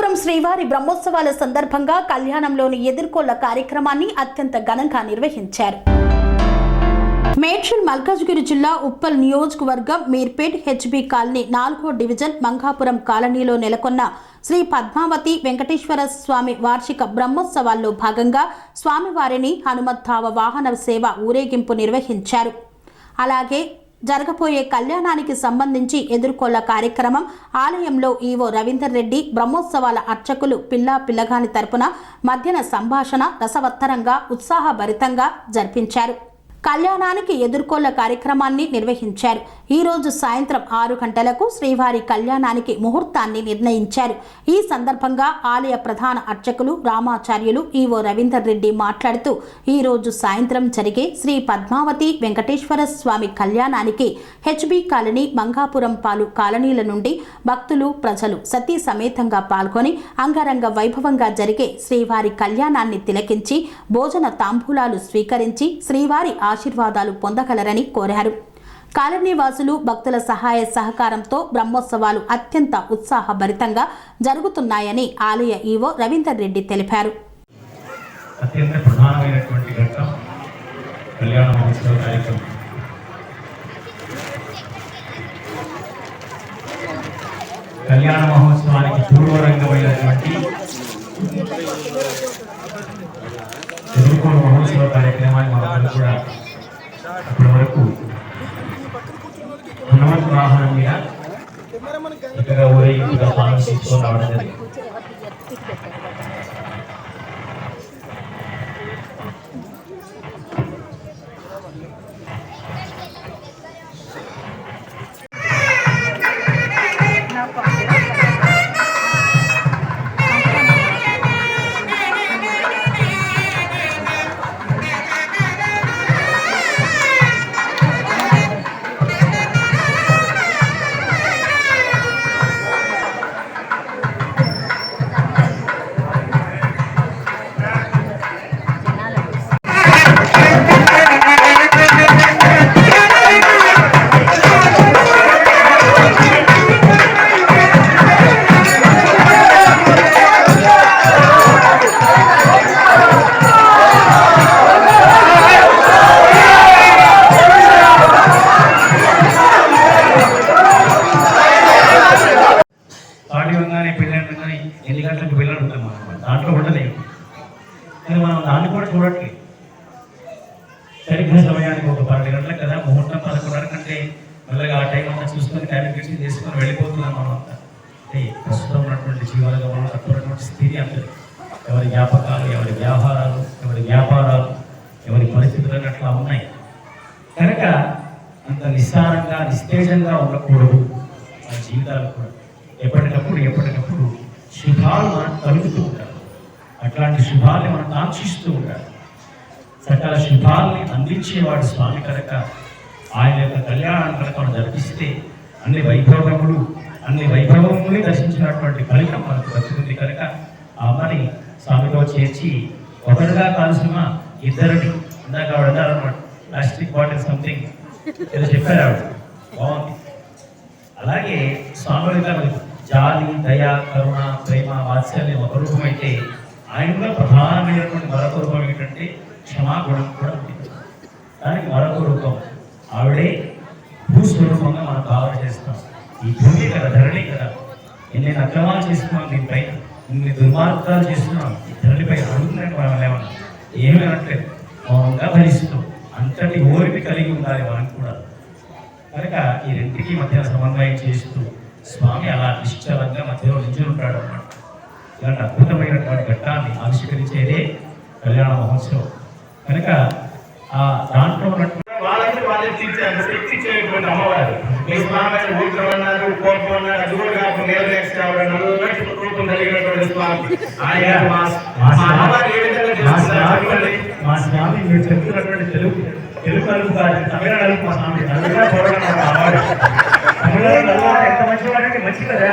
మంగాపురం శ్రీవారి బ్రహ్మోత్సవాల సందర్భంగా కళ్యాణంలోని ఎదుర్కోళ్ళ కార్యక్రమాన్ని అత్యంత ఘనంగా నిర్వహించారు. మేడ్చల్ మల్కాజ్గిరి జిల్లా ఉప్పల్ నియోజకవర్గం మీర్పేట్ హెచ్బి కాలనీ నాలుగో డివిజన్ మంగాపురం కాలనీలో నెలకొన్న శ్రీ పద్మావతి వెంకటేశ్వర స్వామి వార్షిక బ్రహ్మోత్సవాల్లో భాగంగా స్వామివారిని హనుమద్ధావ వాహన సేవ ఊరేగింపు నిర్వహించారు. అలాగే జరగబోయే కళ్యాణానికి సంబంధించి ఎదుర్కొల్ల కార్యక్రమం ఆలయంలో ఈవో రవీందర్ రెడ్డి బ్రహ్మోత్సవాల అర్చకులు పిల్లా పిల్లగాని తరపున మధ్యన సంభాషణ రసవత్తరంగా ఉత్సాహభరితంగా జరిపించారు. కళ్యాణానికి ఎదుర్కొన్న కార్యక్రమాన్ని నిర్వహించారు. ఈరోజు సాయంత్రం ఆరు గంటలకు శ్రీవారి కళ్యాణానికి ముహూర్తాన్ని నిర్ణయించారు. ఈ సందర్భంగా ఆలయ ప్రధాన అర్చకులు రామాచార్యులు ఈవో రవీందర్ రెడ్డి మాట్లాడుతూ ఈరోజు సాయంత్రం జరిగే శ్రీ పద్మావతి వెంకటేశ్వర స్వామి కళ్యాణానికి హెచ్బి కాలనీ మంగాపురం పాలు కాలనీల నుండి భక్తులు ప్రజలు సతీ సమేతంగా పాల్గొని అంగరంగ వైభవంగా జరిగే శ్రీవారి కళ్యాణాన్ని తిలకించి భోజన తాంబూలాలు స్వీకరించి శ్రీవారి ఆశీర్వాదాలు పొందగలరని కోరారు. కాలనీ వాసులు భక్తుల సహాయ సహకారంతో బ్రహ్మోత్సవాలు అత్యంత ఉత్సాహభరితంగా జరుగుతున్నాయని ఆలయ ఈవో రవీందర్ రెడ్డి తెలిపారు. అత్యంత ప్రధానమైనటువంటి ఘట్టం కళ్యాణ మహోత్సవ కార్యక్రమం. కళ్యాణ మహోత్సవానికి పూర్వరంగమైనటువంటి ఎదుర్కొన్న మహోత్సవ కార్యక్రమాన్ని మనందరూ కూడా ఇప్పటి వరకు వాహనం మీద ఇక్కడ ఊరేగింపుగా పాలన తీసుకొని రావడం జరిగింది. కానీ మనం దాన్ని కూడా చూడట్లేదు సరిగ్గా సమయానికి ఒక పన్నెండు గంటలకు కదా ముహూర్తం పదకొండున్నర కంటే మెల్లగా ఆ టైం అంతా చూసుకొని క్యాలిక్యులేషన్ చేసుకొని వెళ్ళిపోతున్నాం మనం అంతా. అంటే ప్రస్తుతం ఉన్నటువంటి జీవాలుగా మనం తక్కువటువంటి స్థితి అంతే. ఎవరి జ్ఞాపకాలు ఎవరి వ్యవహారాలు ఎవరి వ్యాపారాలు ఎవరి పరిస్థితులు అట్లా ఉన్నాయి. కనుక అంత నిస్సారంగా నిస్తేజంగా ఉండకూడదు మన జీవితాలు కూడా. ఎప్పటికప్పుడు ఎప్పటికప్పుడు శుభాలు మనం కలుగుతూ ఉంటారు అట్లాంటి శుభాల్ని మనం కాంక్షిస్తూ ఉంటారు సకల శుభాల్ని అందించేవాడు స్వామి కనుక ఆయన యొక్క కళ్యాణం కనుక మనం జరిపిస్తే అన్ని వైభవములు అన్ని వైభవముని దర్శించినటువంటి ఫలితం మనకు దక్కుతుంది కనుక ఆ అమ్మని స్వామితో చేర్చి ఒకరిగా కాల్సిన ఇద్దరిని ఇందాక ఆవిడ అన్నారన్నమాట ప్లాస్టిక్ బాటిల్ సంథింగ్. ఏదో చెప్పారు ఆవిడ. బాగుంది. అలాగే స్వామి జాలి దయ కరుణ ప్రేమ వాత్సల్యం ఒక రూపమైతే ఆయన కూడా ప్రధానమైనటువంటి మరొక రూపం ఏంటంటే క్షమాగుణం కూడా ఉంది. దానికి మరొక రూపం ఆవిడే భూస్వరూపంగా మనం భావన చేస్తాం. ఈ భూమి కదా ధరణి కదా. ఎన్ని అక్రమాలు చేస్తున్నాం దీనిపై ఇన్ని దుర్మార్గాలు చేస్తున్నాం ఈ ధరణిపై అడుగుతున్నాను మనం ఏమన్నా ఏమీ అనట్లేదు. మౌనంగా భరిస్తున్నాం అంతటి ఓర్మి కలిగి ఉండాలి మనం కూడా. కనుక ఈ రెంటికి మధ్య సమన్వయం చేస్తూ స్వామి అలా నిశ్చలంగా మధ్యలో నిల్చుని ఉంటాడు అన్నమాట. ఇలాంటి అద్భుతమైనటువంటి ఘట్టాలు ఆవిష్కరించేదే కళ్యాణ మహోత్సవం. కనుక ఆ దాంట్లో ఉన్నటువంటి వాళ్ళకి వాళ్ళే తీర్చారు శక్తి చేయటువంటి అమ్మవారు. మీ స్వామి ఊపిరి అన్నారు కోపం అన్నారు అది కూడా కాకుండా నేర్వేస్తారు నల్లటి రూపం కలిగినటువంటి స్వామి. ఆయన మా మా అమ్మవారు ఏ విధంగా మా స్వామి చేస్తున్నారు మా స్వామి మీరు చెప్తున్నటువంటి తెలుగు తెలుగు అలుపు కాదు తమిళ అలుపు మా స్వామి. తమిళ చూడడం మాకు అలవాటు. తమిళ నల్లాడు ఎంత మంచివాడంటే మంచి కదా.